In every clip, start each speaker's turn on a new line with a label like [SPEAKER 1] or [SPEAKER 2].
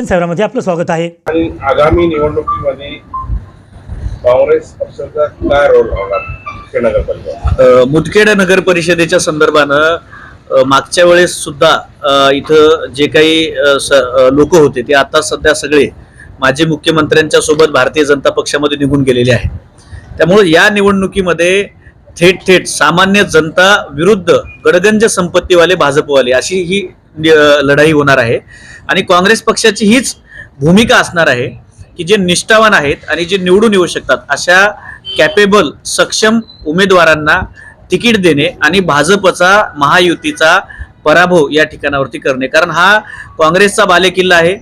[SPEAKER 1] दर्शन सेवरामध्ये आपलं स्वागत आहे.
[SPEAKER 2] आणि आगामी निवडणुकीमध्ये काँग्रेस पक्षाचा काय रोल राहणार
[SPEAKER 3] मुदखेड नगर परिषदेच्या संदर्भानं मागच्या वेळेस सुद्धा इथं जे काही लोक होते ते आता सध्या सगळे माजी मुख्यमंत्र्यांच्या सोबत भारतीय जनता पक्षामध्ये निघून गेलेले आहेत. त्यामुळे या निवडणुकीमध्ये थेट थेट सामान्य जनता विरुद्ध गडगंज संपत्तीवाले भाजपवाले अशी ही लढाई होणार आहे. आणि काँग्रेस पक्षाची हीच भूमिका असणार आहे की जे निष्ठावान आहेत आणि जे निवडून येऊ शकतात अशा कॅपेबल सक्षम उमेदवारांना तिकीट देणे आणि भाजपचा महायुतीचा पराभव या ठिकाणावरती करणे. कारण हा काँग्रेसचा बालेकिल्ला आहे.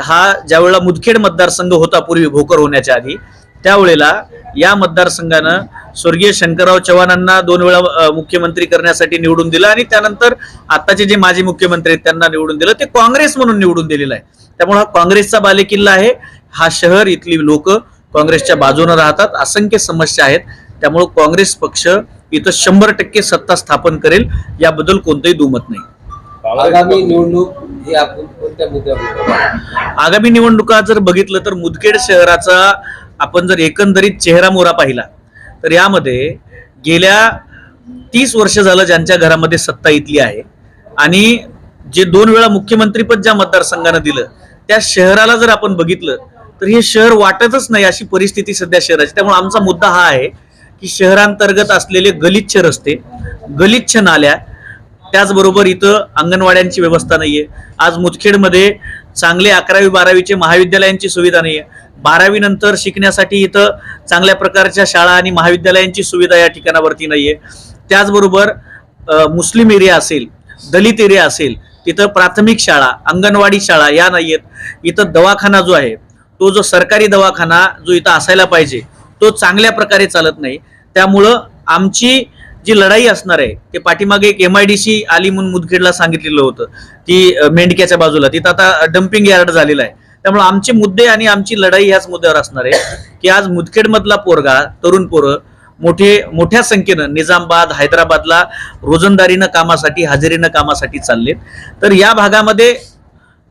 [SPEAKER 3] हा ज्यावेळेला मुदखेड मतदारसंघ होता पूर्वी भोकर होण्याच्या आधी त्यावेळेला या मतदारसंघानं स्वर्गीय शंकरराव चव्हाणांना दोन वेळा मुख्यमंत्री करण्यासाठी निवडून दिलं आणि त्यानंतर आताचे जे माजी मुख्यमंत्री आहेत त्यांना निवडून दिलं. ते काँग्रेस म्हणून निवडून दिलेलं आहे. त्यामुळे हा काँग्रेसचा बालेकिल्ला आहे. हा शहर इथली लोक काँग्रेसच्या बाजूने राहतात. असंख्य समस्या आहेत. त्यामुळे काँग्रेस पक्ष इथं शंभर टक्के सत्ता स्थापन करेल. याबद्दल कोणतंही दुमत नाही.
[SPEAKER 4] आगामी निवडणूक ही आपण कोणत्या मुद्द्यावर बोलू?
[SPEAKER 3] आगामी निवडणुका जर बघितलं तर मुदखेड शहराचा आपण जर एकंदरीत चेहरा मोहरा पाहिला तर यामध्ये गेल्या तीस वर्ष झालं ज्यांच्या घरामध्ये सत्ता इथली आहे. आणि जे दोन वेळा मुख्यमंत्रीपद ज्या मतदारसंघानं दिलं त्या शहराला जर आपण बघितलं तर हे शहर वाटतच नाही अशी परिस्थिती सध्या शहराची. त्यामुळे आमचा मुद्दा हा आहे की शहरांतर्गत असलेले गलिच्छ रस्ते गलिच्छ नाल्या त्याचबरोबर इथं अंगणवाड्यांची व्यवस्था नाहीये. आज मुदखेडमध्ये चांगले अकरावी बारावीचे महाविद्यालयांची सुविधा नाहीये. बारावी नंतर शिकण्यासाठी इथं चांगल्या प्रकारच्या शाळा आणि महाविद्यालयांची सुविधा या ठिकाणावरती नाही आहे त्याचबरोबर मुस्लिम एरिया असेल दलित एरिया असेल तिथं प्राथमिक शाळा अंगणवाडी शाळा या नाही आहेत इथं दवाखाना जो आहे तो जो सरकारी दवाखाना जो इथं असायला पाहिजे तो चांगल्या प्रकारे चालत नाही. त्यामुळं आमची जी लढाई असणार आहे ते पाठीमागे एक एम आय डी सी आली म्हणून मुदखेडला सांगितलेलं होतं. ती मेंढक्याच्या बाजूला तिथं आता डम्पिंग यार्ड झालेला आहे. त्यामुळे आमचे मुद्दे आणि आमची लढाई ह्याच मुद्द्यावर असणार आहे की आज मुदखेड मधला पोरगा तरुण पोरं मोठे मोठ्या संख्येनं निजामबाद हैदराबादला रोजंदारीनं कामासाठी हजेरीनं कामासाठी चाललेत. तर या भागामध्ये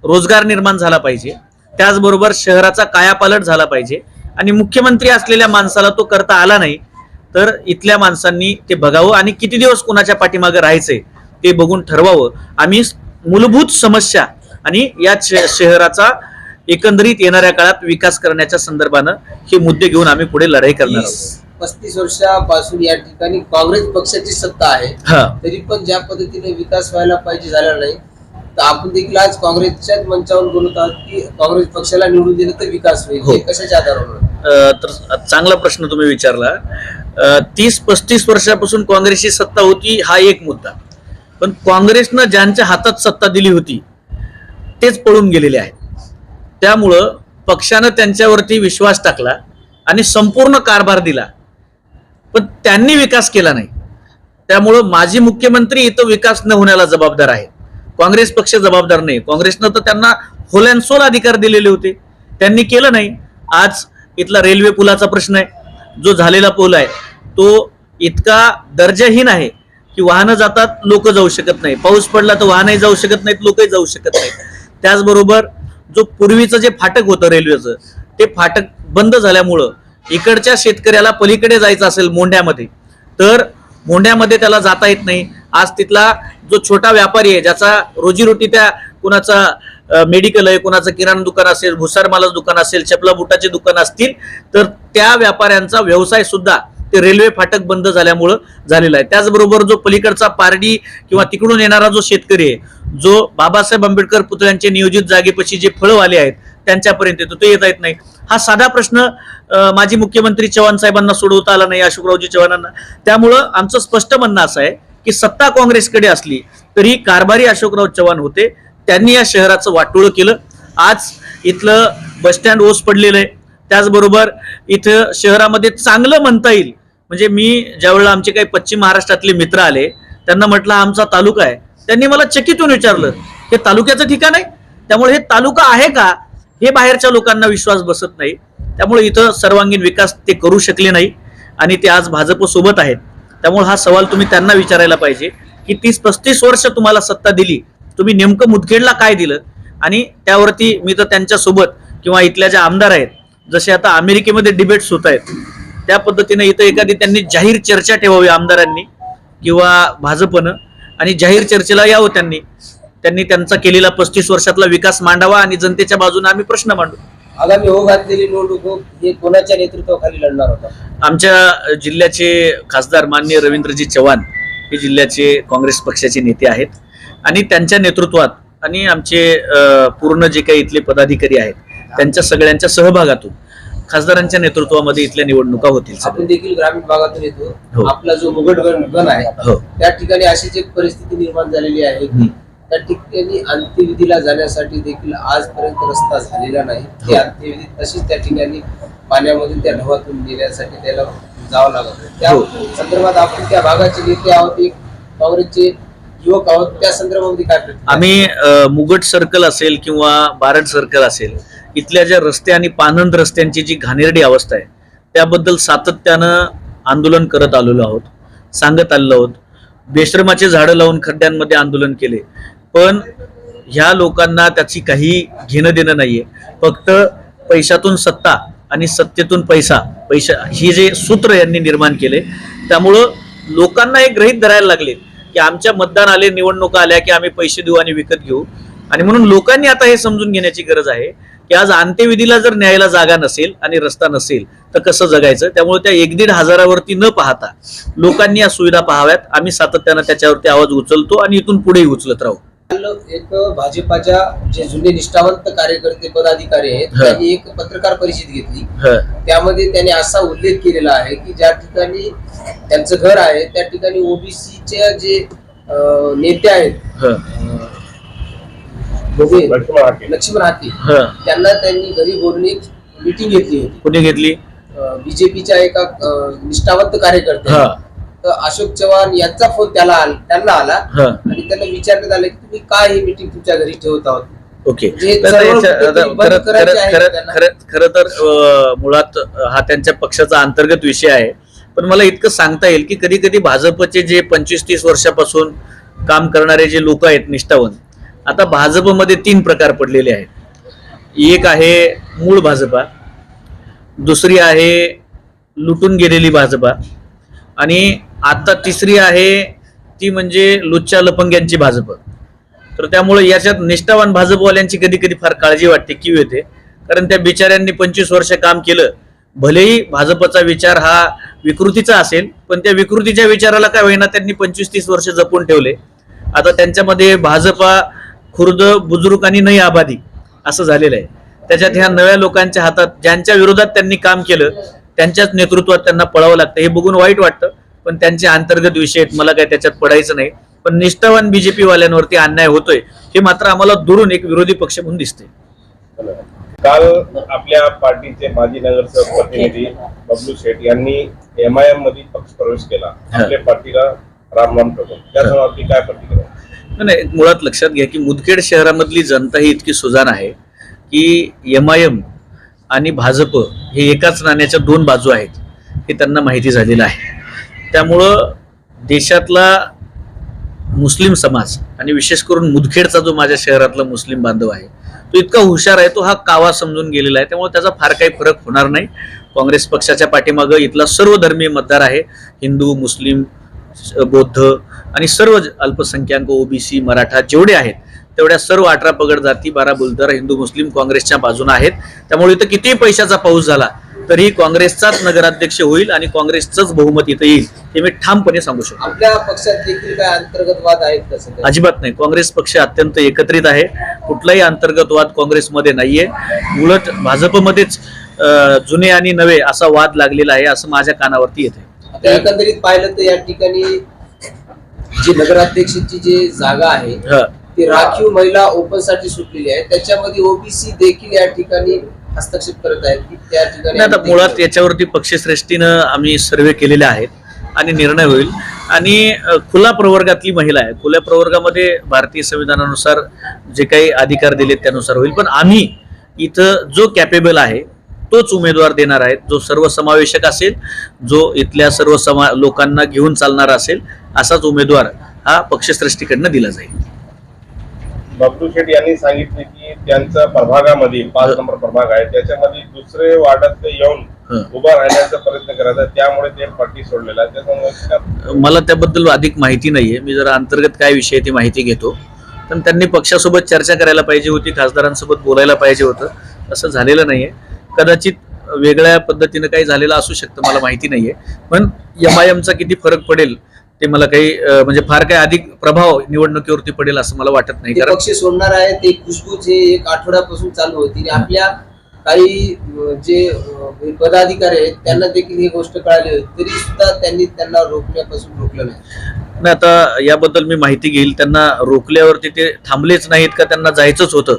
[SPEAKER 3] रोजगार निर्माण झाला पाहिजे. त्याचबरोबर शहराचा कायापालट झाला पाहिजे. आणि मुख्यमंत्री असलेल्या माणसाला तो करता आला नाही. तर इथल्या माणसांनी ते बघावं आणि किती दिवस कोणाच्या पाठीमागे राहायचंय ते बघून ठरवावं. आम्ही मूलभूत समस्या आणि या शहराचा एकंदरीत येणाऱ्या काळात विकास करण्याच्या संदर्भानं हे मुद्दे घेऊन आम्ही पुढे लढाई करणार
[SPEAKER 4] पस्तीस वर्षापासून या ठिकाणी काँग्रेस पक्षाची सत्ता आहे.
[SPEAKER 3] हा.
[SPEAKER 4] तरी पण ज्या पद्धतीने विकास व्हायला पाहिजे झाला नाही तर आपण देखील आज काँग्रेसच्याच मंचावर बोलत आहोत की काँग्रेस पक्षाला निवडून दिलं तर विकास होईल.
[SPEAKER 3] हो.
[SPEAKER 4] कशाच्या आधारावर?
[SPEAKER 3] तर चांगला प्रश्न तुम्ही विचारला. तीस पस्तीस वर्षापासून काँग्रेसची सत्ता होती हा एक मुद्दा. पण काँग्रेसनं ज्यांच्या हातात सत्ता दिली होती तेच पळून गेलेले आहेत. त्यामुळं पक्षानं त्यांच्यावरती विश्वास टाकला आणि संपूर्ण कारभार दिला. पण त्यांनी विकास केला नाही. त्यामुळं माजी मुख्यमंत्री इथं विकास न होण्याला जबाबदार आहे काँग्रेस पक्ष जबाबदार नाही. काँग्रेसनं तर त्यांना होलॅन्सोल अधिकार दिलेले होते. त्यांनी केलं नाही. आज इथला रेल्वे पुलाचा प्रश्न आहे. जो झालेला पूल आहे तो इतका दर्जाहीन आहे की वाहनं जातात लोक जाऊ शकत नाही पाऊस पडला तर वाहनही जाऊ शकत नाहीत लोकही जाऊ शकत नाहीत. त्याचबरोबर जो पूर्वीचं जे फाटक होतं रेल्वेचं ते फाटक बंद झाल्यामुळं इकडच्या शेतकऱ्याला पलीकडे जायचं असेल मोंढ्यामध्ये तर मोंढ्यामध्ये त्याला जाता येत नाही. आज तिथला जो छोटा व्यापारी आहे ज्याचा रोजीरोटी त्या कुणाचा मेडिकल आहे कुणाचं किराणा दुकान असेल भुसार मालाचं दुकान असेल चपला बुटाचे दुकान असतील तर त्या व्यापाऱ्यांचा व्यवसाय सुद्धा ते रेल्वे फाटक बंद झाल्यामुळं झालेला आहे. त्याचबरोबर जो पलीकडचा पारडी किंवा तिकडून येणारा जो शेतकरी आहे जो बाबासाहेब आंबेडकर पुतळ्यांचे नियोजित जागेपाशी जे फळवाले आहेत त्यांच्यापर्यंत येतो तो येता येत नाही. हा साधा प्रश्न माजी मुख्यमंत्री चव्हाण साहेबांना सोडवता आला नाही अशोकरावजी चव्हाणांना. त्यामुळं आमचं स्पष्ट म्हणणं असं आहे की सत्ता काँग्रेसकडे असली तरी कारभारी अशोकराव चव्हाण होते त्यांनी या शहराचं वाटोळं केलं. आज इथलं बसस्टँड ओस पडलेलं आहे. त्याचबरोबर इथं शहरामध्ये चांगलं म्हणता येईल. म्हणजे मी ज्यावेळेला आमचे काही पश्चिम महाराष्ट्रातले मित्र आले त्यांना म्हटलं आमचा तालुका आहे. त्यांनी मला चकितून विचारलं हे तालुक्याचं ठिकाण आहे? त्यामुळे हे तालुका आहे का? हे बाहेरच्या लोकांना विश्वास बसत नाही. त्यामुळे इथं सर्वांगीण विकास ते करू शकले नाही आणि ते आज भाजपसोबत आहेत. त्यामुळे हा सवाल तुम्ही त्यांना विचारायला पाहिजे की तीस पस्तीस वर्ष तुम्हाला सत्ता दिली तुम्ही नेमकं मुदखेडला काय दिलं? आणि त्यावरती मी तर त्यांच्यासोबत किंवा इथल्या ज्या आमदार आहेत जसे आता अमेरिकेमध्ये डिबेट्स होत आहेत त्या पद्धतीने इथं एखादी त्यांनी जाहीर चर्चा ठेवावी आमदारांनी किंवा भाजपनं आणि जाहीर चर्चेला यावं त्यांनी. त्यांनी त्यांचा केलेला पस्तीस वर्षातला विकास मांडावा आणि जनतेच्या बाजूने आम्ही प्रश्न मांडू.
[SPEAKER 4] आगामी हो घातलेली निवडणूक हो, हे कोणाच्या नेतृत्वाखाली लढणार होता?
[SPEAKER 3] आमच्या जिल्ह्याचे खासदार माननीय रवींद्रजी चव्हाण हे जिल्ह्याचे काँग्रेस पक्षाचे नेते आहेत. आणि त्यांच्या नेतृत्वात आणि आमचे पूर्ण जे काही इथले पदाधिकारी आहेत त्यांच्या सगळ्यांच्या सहभागातून खासदारांच्या नेतृत्वामध्ये इथल्या निवडणुका होतील
[SPEAKER 4] आपण. देखील ग्रामीण भागातून
[SPEAKER 3] हो.
[SPEAKER 4] येतो आपला जो मुघट गण आहे
[SPEAKER 3] हो
[SPEAKER 4] त्या ठिकाणी अशीच एक परिस्थिती निर्माण झालेली आहे की. त्या ठिकाणी अंत्यविधीला जाण्यासाठी देखील आजपर्यंत रस्ता झालेला नाही ती
[SPEAKER 3] हो.
[SPEAKER 4] अंत्यविधी तशीच त्या ठिकाणी पाण्यामधून त्या ढवातून नेण्यासाठी त्याला जावं लागत. त्या
[SPEAKER 3] हो.
[SPEAKER 4] संदर्भात आपण त्या भागाचे नेते आहोत एक काँग्रेसचे युवक आहोत त्या संदर्भामध्ये काय
[SPEAKER 3] आम्ही मुगट सर्कल असेल किंवा बारड सर्कल असेल इथल्या ज्या रस्ते आणि पानंद रस्त्यांची जी घाणेरडी अवस्था आहे त्याबद्दल सातत्यानं आंदोलन करत आलेलो आहोत सांगत आलेलो आहोत. बेश्रमाचे झाडं लावून खड्ड्यांमध्ये आंदोलन केले. पण ह्या लोकांना त्याची काही घेणं देणं नाहीये. फक्त पैशातून सत्ता आणि सत्तेतून पैसा पैसा ही जे सूत्र यांनी निर्माण केले त्यामुळं लोकांना हे ग्रहित धरायला लागले. की आमच्या मतदान आले निवडणुका आल्या की आम्ही पैसे देऊ आणि विकत घेऊ. आणि म्हणून लोकांनी आता हे समजून घेण्याची गरज आहे की आज अंत्यविधीला जर न्यायला जागा नसेल आणि रस्ता नसेल तर कसं जगायचं? त्यामुळे त्या एक दीड हजारावरती न पाहता लोकांनी या सुविधा पाहाव्यात. आम्ही सातत्यानं त्याच्यावरती आवाज उचलतो आणि इथून पुढेही उचलत राहू.
[SPEAKER 4] एक भाजपाच्या जे जुने निष्ठावंत कार्यकर्ते पदाधिकारी आहेत
[SPEAKER 3] हा.
[SPEAKER 4] त्यांनी एक पत्रकार परिषद घेतली.
[SPEAKER 3] ह,
[SPEAKER 4] त्यामध्ये त्यांनी असा उल्लेख केलेला आहे की ज्या ठिकाणी त्यांचं घर आहे त्या ठिकाणी ओबीसीचे जे नेते आहेत
[SPEAKER 3] ह,
[SPEAKER 2] लक्ष्मण
[SPEAKER 4] हाती
[SPEAKER 3] ह.
[SPEAKER 4] त्यांना त्यांनी घरी बोलून एक मिटिंग घेतली होती.
[SPEAKER 3] कुणी घेतली?
[SPEAKER 4] बीजेपीच्या एका निष्ठावंत कार्यकर्ते
[SPEAKER 3] हा.
[SPEAKER 4] तर अशोक चव्हाण यांचा फोन त्याला आल- त्यांना आला.
[SPEAKER 3] ह.
[SPEAKER 4] आणि त्यांना विचारण्यात आलं की तुम्ही काय ही मिटिंग तुमच्या घरी ठेवत आहोत?
[SPEAKER 3] ओके.
[SPEAKER 4] म्हणजे
[SPEAKER 3] तर
[SPEAKER 4] सर्व
[SPEAKER 3] याच्या-
[SPEAKER 4] कुठेतरी
[SPEAKER 3] आता
[SPEAKER 4] बंद
[SPEAKER 3] खरं
[SPEAKER 4] करायचे
[SPEAKER 3] खरं
[SPEAKER 4] आहे
[SPEAKER 3] खरं
[SPEAKER 4] त्यांना.
[SPEAKER 3] खरं खरं तर अं, मुळात हा त्यांच्या पक्षाचा अंतर्गत विषय आहे. पण मला इतकं सांगता येईल की कधी कधी भाजपचे जे पंचवीस तीस वर्षापासून काम करणारे जे लोक आहेत निष्ठावंत आता भाजपमध्ये तीन प्रकार पडलेले आहेत. एक आहे मूळ भाजपा दुसरी आहे लुटून गेलेली भाजपा आणि आता तिसरी आहे ती म्हणजे लुच्च्या लपंग्यांची भाजप. तर त्यामुळे याच्यात निष्ठावान भाजपवाल्यांची कधी कधी फार काळजी वाटते किव येते. कारण त्या बिचाऱ्यांनी पंचवीस वर्ष काम केलं. भलेही भाजपचा विचार हा विकृतीचा असेल पण त्या विकृतीच्या विचाराला काय होईना त्यांनी पंचवीस तीस वर्ष जपून ठेवले. आता त्यांच्यामध्ये भाजपा खुर्द बुजुर्ग आणि नाही आबादी असं झालेलं आहे. त्याच्यात ह्या नव्या लोकांच्या हातात ज्यांच्या विरोधात त्यांनी काम केलं त्यांच्याच नेतृत्वात त्यांना पळावं लागतं. हे बघून वाईट वाटतं. पण त्यांचे अंतर्गत विषय आहेत मला काय त्याच्यात पडायचं नाही. पण निष्ठावान बीजेपी वाल्यांवरती अन्याय होतोय हे मात्र आम्हाला दुरून एक विरोधी पक्ष म्हणून दिसते
[SPEAKER 2] काल आपल्या पार्टीचे माजी नगरसेवक प्रतिनिधी बबलू शेठ यांनी एम आय एममध्ये पक्ष प्रवेश केला. आपल्या पार्टीला राम राम ठोकून. त्या संदर्भात काय प्रतिक्रिया
[SPEAKER 3] नाही, नाही मुळात लक्षात घ्या की मुदखेड शहरामधली जनता ही इतकी सुजाण आहे की एम आय एम आणि भाजप हे एकाच नाण्याच्या दोन बाजू आहेत हे त्यांना माहिती झालेलं आहे. त्यामुळं देशातला मुस्लिम समाज आणि विशेष करून मुदखेडचा जो माझ्या शहरातला मुस्लिम बांधव आहे तो इतका हुशार आहे तो हा कावा समजून गेलेला आहे. त्यामुळे त्याचा फार काही फरक होणार नाही. काँग्रेस पक्षाच्या पाठीमागं इथला सर्व धर्मीय मतदार आहे हिंदू मुस्लिम बौद्ध आणि सर्व ज- अल्पसंख्याक ओबीसी मराठा जेवढे आहेत तेवढ्या सर्व अठरा पगड जाती बारा बुलदार हिंदू मुस्लिम काँग्रेसच्या बाजूने आहेत. त्यामुळे इथं कितीही पैशाचा पाऊस झाला तरी काँग्रेसचाच नगराध्यक्ष होईल आणि काँग्रेसचंच बहुमत इथं येईल हे मी ठामपणे सांगू शकतो.
[SPEAKER 4] आपल्या पक्षात देखील काय अंतर्गत वाद आहेत का सध्या?
[SPEAKER 3] अजिबात नाही. काँग्रेस पक्ष अत्यंत एकत्रित आहे. कुठलाही अंतर्गत वाद काँग्रेसमध्ये नाहीये. उलट भाजपमध्येच अं, जुने आणि नवे असा वाद लागलेला आहे असं माझ्या कानावरती येते
[SPEAKER 4] आता एकंदरीत पाहिलं तर या ठिकाणी जी नगराध्यक्षाची जी जागा आहे
[SPEAKER 3] हं.
[SPEAKER 4] ती राखीव महिला ओपनसाठी सुटलेली आहे. त्याच्यामध्ये ओबीसी देखील या ठिकाणी हस्तक्षेप करत आहेत की त्या ठिकाणी
[SPEAKER 3] नाही, आता मुळात याच्यावरती पक्षश्रेष्ठीनं आम्ही सर्वे केलेले आहेत आणि निर्णय होईल. आणि खुला प्रवर्गातली महिला आहे खुल्या प्रवर्गामध्ये भारतीय संविधानानुसार जे काही अधिकार दिलेत त्यानुसार होईल. पण आम्ही इथं जो कॅपेबल आहे तोच उमेदवार देणार आहेत. जो सर्वसमावेशक असेल जो इथल्या सर्व समा लोकांना घेऊन चालणारा असेल असाच उमेदवार हा पक्षश्रेष्ठीकडनं दिला जाईल.
[SPEAKER 2] बबलू शेठ यांनी सांगितले की त्यांच्या प्रभागामध्ये पाच नंबर प्रभाग आहे त्याच्यामध्ये दुसरे वार्डात येऊन. उभा राहण्याचा प्रयत्न करायचा. त्यामुळे ते पार्टी सोडलेला आहे. त्याच्यामुळे
[SPEAKER 3] मला त्याबद्दल अधिक माहिती नाहीये. मी जरा अंतर्गत काय विषय ती माहिती घेतो. पण त्यांनी पक्षासोबत चर्चा करायला पाहिजे होती खासदारांसोबत बोलायला पाहिजे होतं. असं झालेलं नाहीये. कदाचित वेगळ्या पद्धतीनं काही झालेलं असू शकतं मला माहिती नाहीये. पण एम आय एमचा किती फरक पडेल ते मला काही म्हणजे फार काही अधिक प्रभाव निवडणुकीवरती पडेल असं मला वाटत नाही. कारण
[SPEAKER 4] पक्ष सोडणार आहे ते खुशबूज हे एक आठवड्यापासून चालू होती. आणि आपल्या काही जे पदाधिकारी आहेत त्यांना देखील ही गोष्ट कळाली होती. तरी सुद्धा त्यांनी त्यांना रोखण्यापासून रोखलं नाही.
[SPEAKER 3] नाही आता याबद्दल मी माहिती घेईल. त्यांना रोखल्यावरती ते थांबलेच नाहीत का त्यांना जायचंच होतं.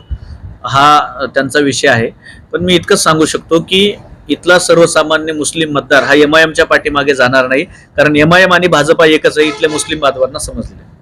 [SPEAKER 3] हा त्यांचा विषय आहे. पण मी इतकंच सांगू शकतो की इथला सर्वसामान्य मुस्लिम मतदार हा एम पाठीमागे जाणार नाही. कारण एम आणि भाजपा एकच आहे इथल्या मुस्लिम बांधवांना समजले.